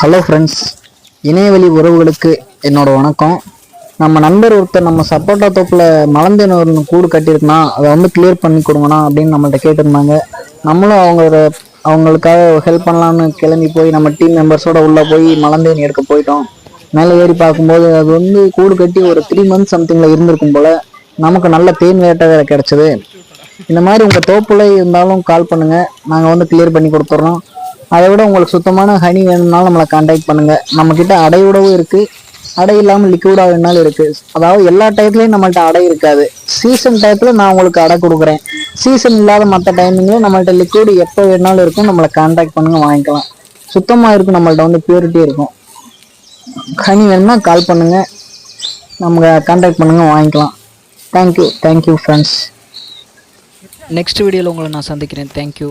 Hello friends இணையவழி உறவுகளுக்கு என்னோட வணக்கம். நம்ம நண்பர் ஒருத்தர் நம்ம சப்போட்டா தோப்பில் மலந்தேன் ஒரு கூடு கட்டியிருக்கான் அதை வந்து கிளியர் பண்ணி கொடுங்கண்ணா அப்படின்னு நம்மள்ட்ட கேட்டிருந்தாங்க. நம்மளும் அவங்களோட அவங்களுக்காக ஹெல்ப் பண்ணலான்னு கிளம்பி போய் நம்ம டீம் மெம்பர்ஸோட உள்ளே போய் மலந்தேன் எடுக்க போயிட்டோம். மேலே ஏறி பார்க்கும்போது அது வந்து கூடு கட்டி ஒரு த்ரீ மந்த்ஸ் சம்திங்கில் இருந்திருக்கும் போல் நமக்கு நல்ல தேன் வேட்டை வேறு கிடச்சிது. இந்த மாதிரி உங்கள் தோப்புல இருந்தாலும் கால் பண்ணுங்கள் நாங்கள் வந்து கிளியர் பண்ணி கொடுத்துட்றோம் அதை விட உங்களுக்கு சுத்தமான ஹனி வேணும்னாலும் நம்மளை காண்டாக்ட் பண்ணுங்கள் நம்மக்கிட்ட அடையோடவும் இருக்குது அடை இல்லாமல் லிக்விடாக வேணாலும் இருக்குது அதாவது எல்லா டயத்துலையும் நம்மள்ட்ட அடை இருக்காது. சீசன் டயத்தில் நான் உங்களுக்கு அடை கொடுக்குறேன். சீசன் இல்லாத மற்ற டைமிங்கில் நம்மள்ட்ட லிக்விட் எப்போ வேணாலும் இருக்கும் நம்மளை காண்டாக்ட் பண்ணுங்கள் வாங்கிக்கலாம். சுத்தமாக இருக்கும் நம்மள்ட்ட வந்து பியூரிட்டி இருக்கும். ஹனி வேணும்னா கால் பண்ணுங்கள் நம்ம காண்டாக்ட் பண்ணுங்கள் வாங்கிக்கலாம். தேங்க்யூ தேங்க்யூ ஃப்ரெண்ட்ஸ் நெக்ஸ்ட் வீடியோவில் உங்களை நான் சந்திக்கிறேன். தேங்க்யூ